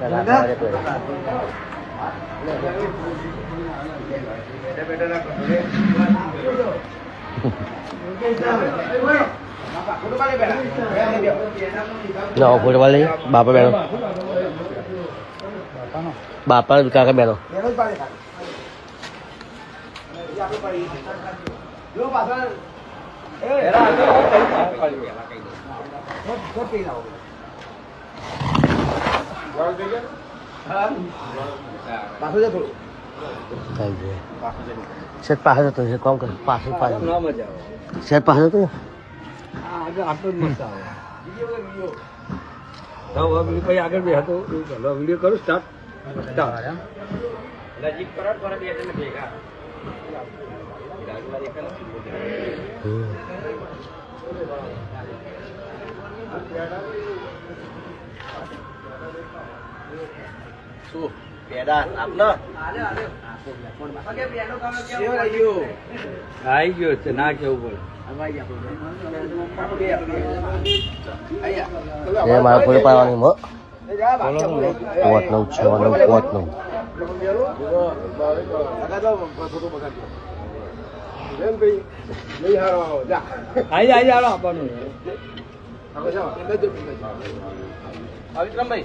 પડે. ના ફૂટબોલ નહીં બાપા બેનો બાપા કાકા બેનો થઈ ગયું? શેઠ પાસે જતો છે કોમ કર પાસે પાસે ના મજા આવે. શેઠ પાસે જતો પછી નજીક શું? પેડા આપનો? આવી ગયો છે ના કેવું એ મારે ફૂલ પાડવાની મો પોત નવ છ નવ પોત નવ પડે આવી આવી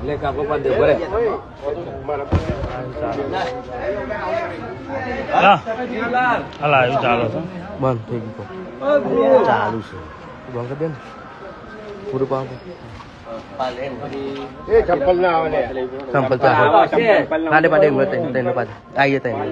એટલે કાકો પાડ દે ભરે. હલા એવું ચાલો છો બંધ થઈ ગયું ચાલુ છે. બંધ કરી દે ને. પૂરું પાન ચંપલ ચાલે. પાડે પાડે એમ તઈને તઈને પાડે. આઈએ તઈને